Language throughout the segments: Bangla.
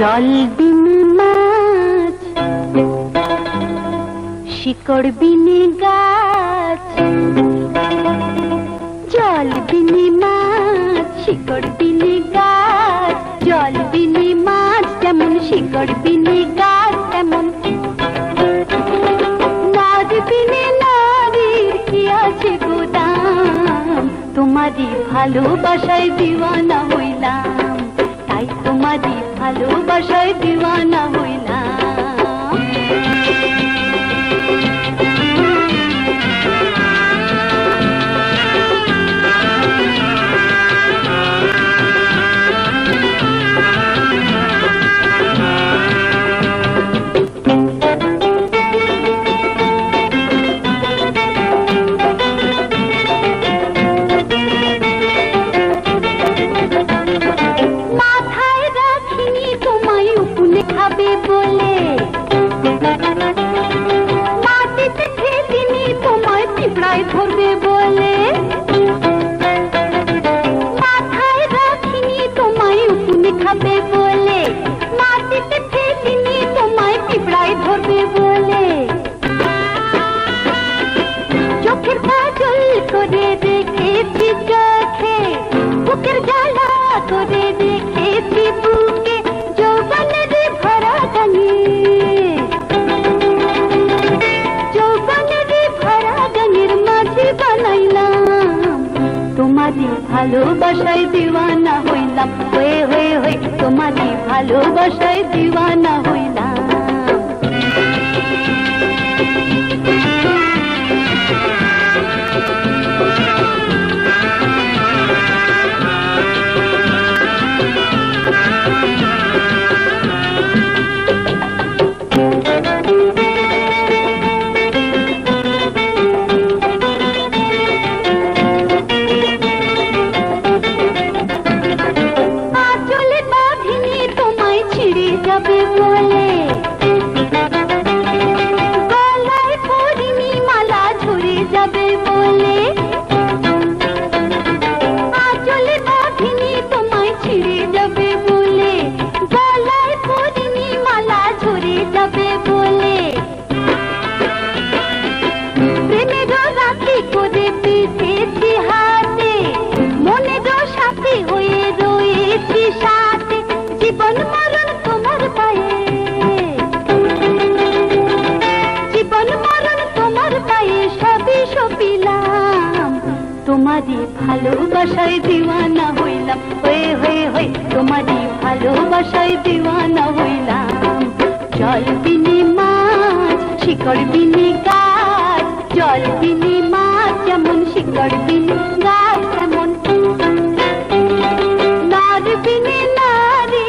জল বিনে মাছ, শিকড় বিনে গাছ। জল বিনে মাছ, শিকড় বিনে গাছ। জল বিনে মাছ, যেমন শিকড় বিনে গাছ, তেমন নাদ বিনে নারীর কি আছে গোদাম? তোমারই ভালোবাসায় দিওয়ানা হইলাম। তোমারই ভালোবাসায় দিওয়ানা হইলাম। বলে মাথায় রাখিনি তোমায় উকুনে খাবে বলে। মাটিতে ফেলিনি তোমায় করে তোমারই ভালোবাসায় দিওয়ানা হইলাম। হয়ে হয়ে হয়ে তোমারই ভালোবাসায় দিওয়ানা তোমারই ভালোবাসায় দিওয়ানা হইলাম। হয়ে হয়ে হয়ে তোমারই ভালোবাসায় দিওয়ানা হইলাম। জল বিনি মাছ, শিকড় বিনি গাছ, জল বিনি মাছ, যেমন শিকড় বিনি গাছ, তেমন নার বিনি নারী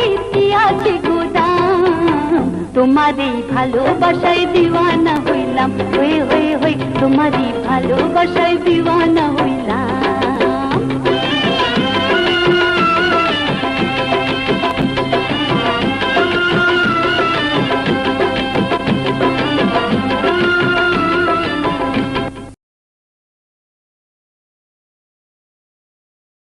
আছে গোদাম। তোমারই ভালোবাসায় দিওয়ানা হইলাম হয়ে হয়ে হয়ে তোমারই ভালোবাসায় দিওয়ানা হইলাম